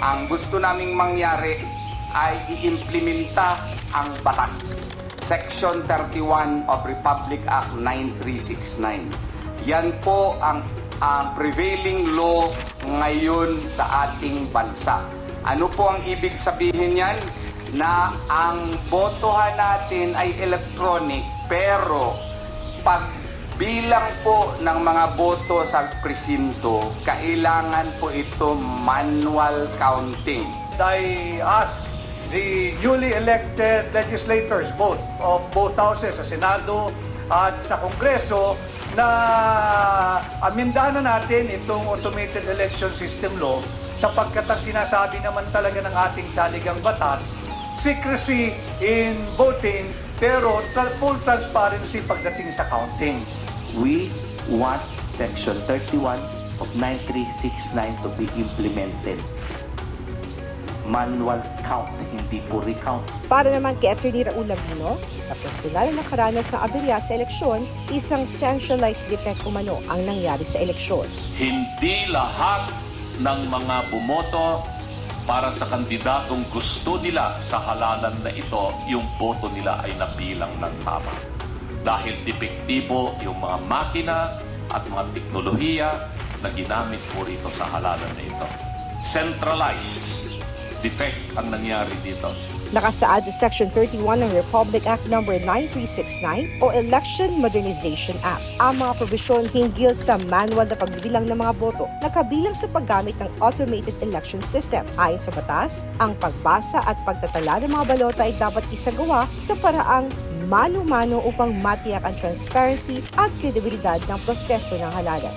Ang gusto naming mangyari ay iimplementa ang batas. Section 31 of Republic Act 9369. Yan po ang, ang prevailing law ngayon sa ating bansa. Ano po ang ibig sabihin yan? Na ang botohan natin ay electronic pero pag bilang po ng mga boto sa presinto, kailangan po ito manual counting. I ask the newly elected legislators, both of both houses, sa Senado at sa Kongreso, na amindahan na natin itong automated election system law sapagkat ang sinasabi naman talaga ng ating saligang batas, secrecy in voting pero full transparency pagdating sa counting. We want Section 31 of 9369 to be implemented. Manual count, hindi po recount. Para naman kay Atty. Raul Laguna, na personal na nakaranas ng aberya sa eleksyon, isang centralized defect umano ang nangyari sa eleksyon. hindi lahat ng mga bumoto para sa kandidatong gusto nila sa halalan na ito, yung boto nila ay nabilang ng tama. Dahil depektibo yung mga makina at mga teknolohiya na ginamit po rito sa halalan na ito. Centralized defect ang nangyari dito. Nakasaad sa Section 31 ng Republic Act No. 9369 o Election Modernization Act. Ang mga probisyon hinggil sa manual na pagbibilang ng mga boto na kabilang sa paggamit ng automated election system. Ayon sa batas, ang pagbasa at pagtatala ng mga balota ay dapat isagawa sa paraang mano-mano upang matiyak ang transparency at kredibilidad ng proseso ng halalan.